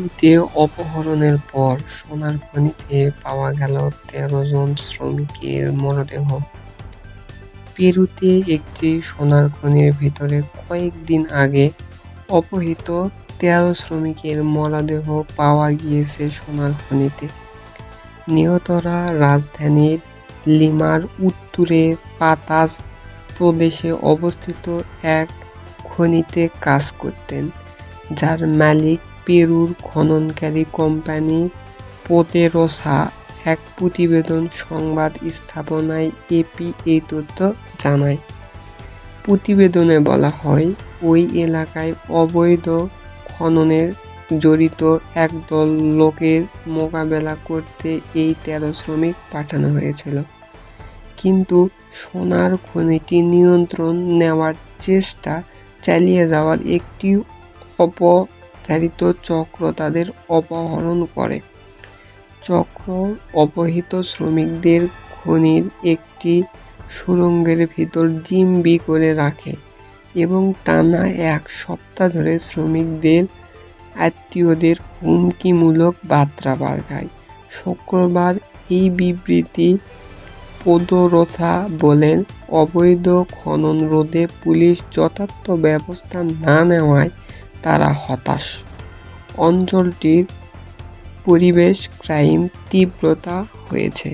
পেরুতে অপহরণের পর সোনার খনিতে পাওয়া গেল তেরো জন শ্রমিকের মরদেহ। পেরুতে একটি সোনার খনির ভিতরে কয়েকদিন আগে অপহৃত তেরো শ্রমিকের মরদেহ পাওয়া গিয়েছে সোনার খনিতে। নিহতরা রাজধানীর লিমার উত্তরে পাতাস প্রদেশে অবস্থিত এক খনিতে কাজ করতেন, যার মালিক পেরুর খননকারী কোম্পানি পোতেরোসা এক প্রতিবেদন সংবাদ স্থাপনায় এপি এই তথ্য জানায়। প্রতিবেদনে বলা হয়, ওই এলাকায় অবৈধ খননের জড়িত একদল লোকের মোকাবেলা করতে এই তেরো শ্রমিক পাঠানো হয়েছিল। কিন্তু সোনার খনিটি নিয়ন্ত্রণ নেওয়ার চেষ্টা চালিয়ে যাওয়ার একটি অপচারিত চক্র তাদের অপহরণ করে। চক্র অপহৃত শ্রমিকদের খনির একটি সুড়ঙ্গের ভিতর জিম্বি করে রাখে এবং টানা এক সপ্তাহ ধরে শ্রমিকদের আত্মীয়দের হুমকিমূলক বার্তা পাঠায় শুক্রবার এই বিবৃতি পোদোরোসা বলেন, অবৈধ খনন রোধে পুলিশ যথার্থ ব্যবস্থা না নেওয়ায় তারা হতাশ। অঞ্চলটির পরিবেশ ক্রাইম তীব্রতা হয়েছে।